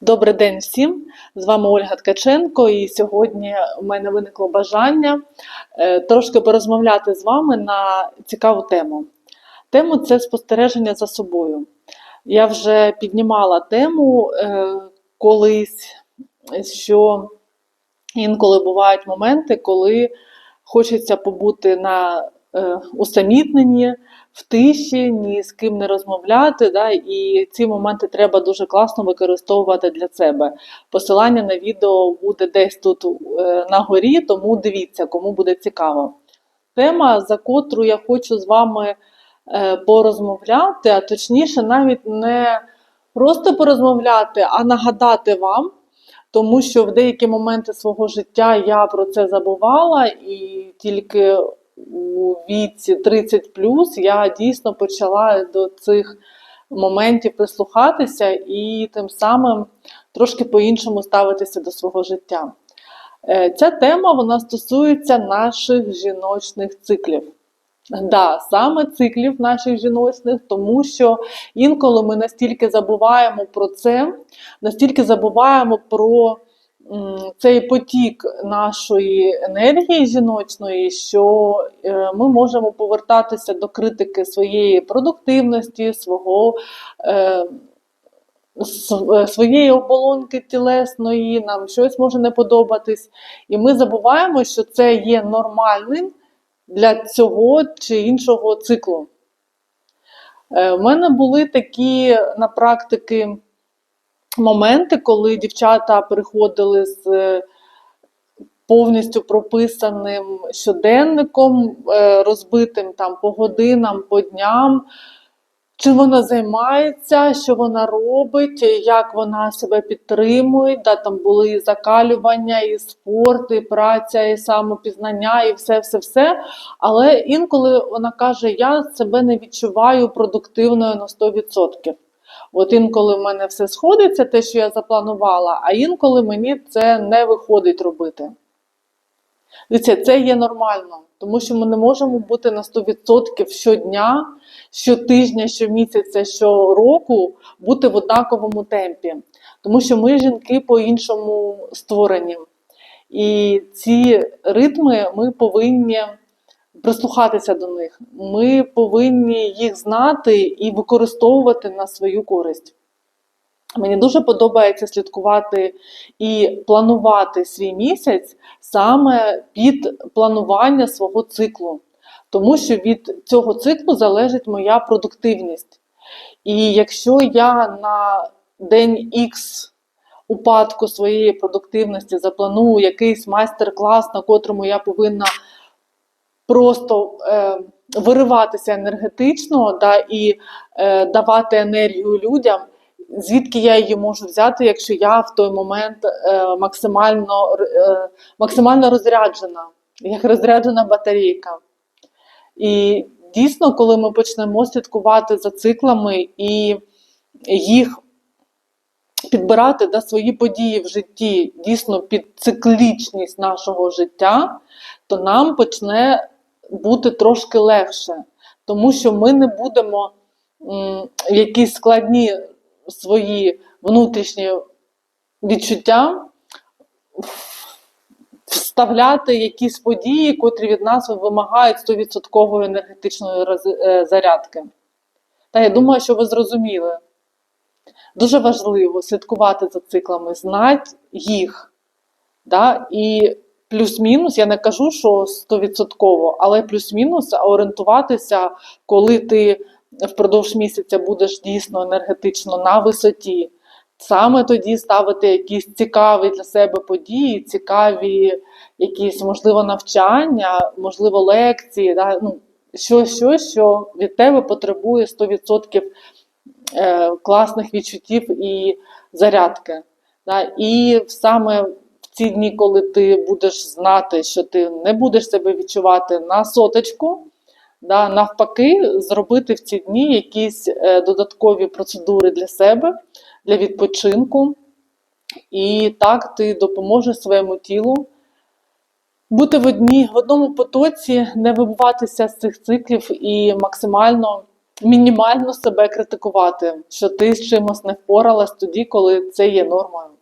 Добрий день всім! З вами Ольга Ткаченко, і сьогодні у мене виникло бажання е, трошки порозмовляти з вами на цікаву тему. Тему це спостереження за собою. Я вже піднімала тему е, колись, що інколи бувають моменти, коли хочеться побути на е, усамітненні, в тиші, ні з ким не розмовляти. Да? І ці моменти треба дуже класно використовувати для себе. Посилання на відео буде десь тут е, на горі, тому дивіться, кому буде цікаво. Тема, за котру я хочу з вами е, порозмовляти, а точніше, навіть не просто порозмовляти, а нагадати вам. Тому що в деякі моменти свого життя я про це забувала, і тільки у віці 30 я дійсно почала до цих моментів прислухатися і тим самим трошки по-іншому ставитися до свого життя. Е, Ця тема вона стосується наших жіночних циклів. Да, саме циклів наших жіночних, тому що інколи ми настільки забуваємо про це, настільки забуваємо про цей потік нашої енергії жіночної, що е, ми можемо повертатися до критики своєї продуктивності, свого. Е, е, Своєї оболонки тілесної, нам щось може не подобатись, і ми забуваємо, що це є нормальним для цього чи іншого циклу. У мене були такі на практики моменти, коли дівчата приходили з е, повністю прописаним щоденником, е, розбитим там по годинам, по дням. Чим вона займається, що вона робить, як вона себе підтримує, да, там були і закалювання, і спорт, і праця, і самопізнання, і все-все-все. Але інколи вона каже: я себе не відчуваю продуктивною на 100%. От інколи в мене все сходиться, те, що я запланувала, а інколи мені це не виходить робити. Дивіться, це є нормально, тому що ми не можемо бути на 100% щодня, щотижня, щомісяця, щороку бути в однаковому темпі. Тому що ми жінки по-іншому створені. І ці ритми ми повинні прислухатися до них. Ми повинні їх знати і використовувати на свою користь. Мені дуже подобається слідкувати і планувати свій місяць саме під планування свого циклу, тому що від цього циклу залежить моя продуктивність. І якщо я на день Х упадку своєї продуктивності запланую якийсь майстер-клас, на котрому я повинна просто е, вириватися енергетично да, і е, давати енергію людям. Звідки я її можу взяти, якщо я в той момент е, максимально, е, максимально розряджена, як розряджена батарейка. І дійсно, коли ми почнемо слідкувати за циклами і їх підбирати да, свої події в житті дійсно під циклічність нашого життя, то нам почне бути трошки легше, тому що ми не будемо якісь складні свої внутрішні відчуття вставляти якісь події, котрі від нас вимагають 100% енергетичної е, зарядки. Та я думаю, що ви зрозуміли. Дуже важливо слідкувати за циклами, знати їх. Да? І плюс-мінус, я не кажу, що 100%, але плюс-мінус орієнтуватися, коли ти впродовж місяця будеш дійсно енергетично на висоті. Саме тоді ставити якісь цікаві для себе події, цікаві якісь, можливо, навчання, можливо, лекції, да? ну, щось, щось, що від тебе потребує 100% е, класних відчуттів і зарядки. Да? І саме ці дні, коли ти будеш знати, що ти не будеш себе відчувати на соточку, да? навпаки, зробити в ці дні якісь е, додаткові процедури для себе, для відпочинку. І так ти допоможеш своєму тілу бути в, одні, в одному потоці, не вибуватися з цих циклів і максимально мінімально себе критикувати, що ти з чимось не впоралась тоді, коли це є нормою.